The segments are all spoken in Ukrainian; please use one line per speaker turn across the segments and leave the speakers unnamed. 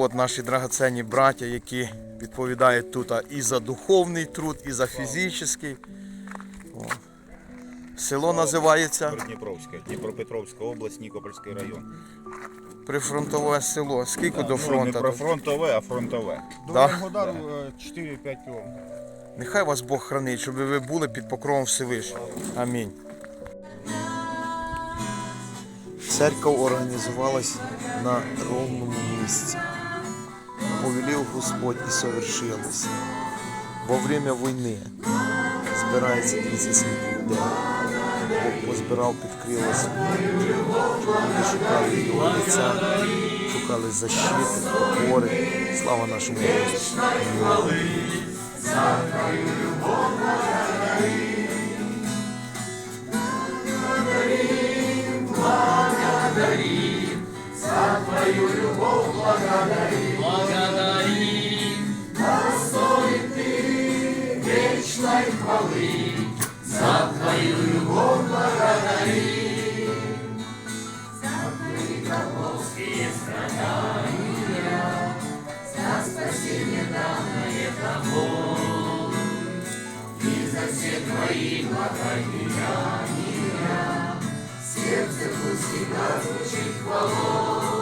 от наші драгоценні браття, які відповідають тут і за духовний труд, і за фізичний. Село називається
Дніпровська, Дніпропетровська область, Нікопольський район.
прифронтове село. Скільки до Ну, не фронту? про
фронтове, а фронтове.
До Да. Енергодару е, 4-5 кілометрів.
Нехай вас Бог хранить, щоб ви були під покровом Всевишнього. Амінь. Церква організувалась на ровному місці. Повелів Господь і совершилось. Во время війни збирається 37 людей. Бог позбирав під крила свої, Щоб шукали його лиця, шукали защити, опори. Слава нашому твою любовь благодарим.
Благодари. Достоин ты вечной хвалы, за твою любовь благодарим. За твои голландские страдания, за спасение данное тобой, и за все твои благодеяния сердце пусть всегда звучит хвалой.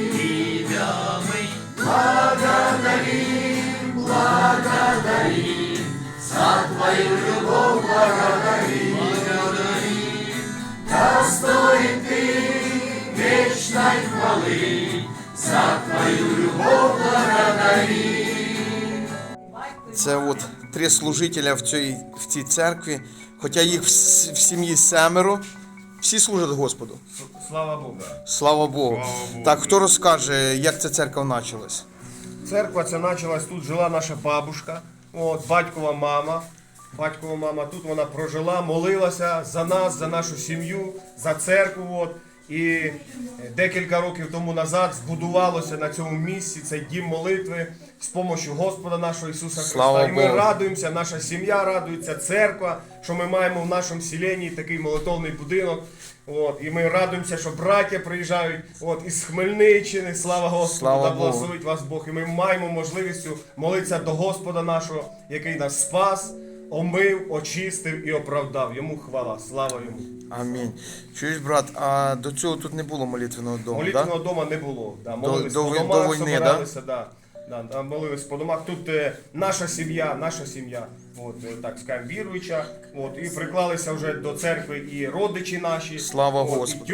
Це от три служителя в цій, в цій церкві, хоча їх в, в сім'ї семеро, всі служать Господу.
Слава Богу.
Слава Богу. Слава Богу. Так, хто розкаже, як ця церква почалась?
Церква ця почалась, тут жила наша бабушка, от, батькова мама. Батькова мама тут вона прожила, молилася за нас, за нашу сім'ю, за церкву. От. І декілька років тому назад збудувалося на цьому місці цей дім молитви з допомогою Господа нашого Ісуса Христа. Слава і ми Богу. радуємося, наша сім'я радується, церква, що ми маємо в нашому селенні такий молитовний будинок. От, і ми радуємося, що браття приїжджають от, із Хмельниччини, слава Господу, Слава Богу. благословить вас Бог. І ми маємо можливість молитися до Господа нашого, який нас спас, омив, очистив і оправдав. Йому хвала, слава йому.
Амінь. Чуєш, брат, а до цього тут не було молитвеного дому, Молитвеного
да? дома не було. Да, молились до до, до війни, собиралися, да? Да, да, молились по домах. Тут е, наша сім'я, наша сім'я, от, е, так скажемо, віруюча. От, і приклалися вже до церкви і родичі наші. Слава от, Господу. І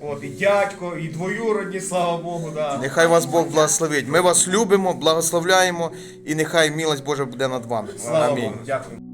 от, і дядько, і двоюродні, слава Богу. Да.
Нехай вас Бог благословить. Ми вас любимо, благословляємо і нехай милость Божа буде над вами. Слава Амінь. Богу,
дякую.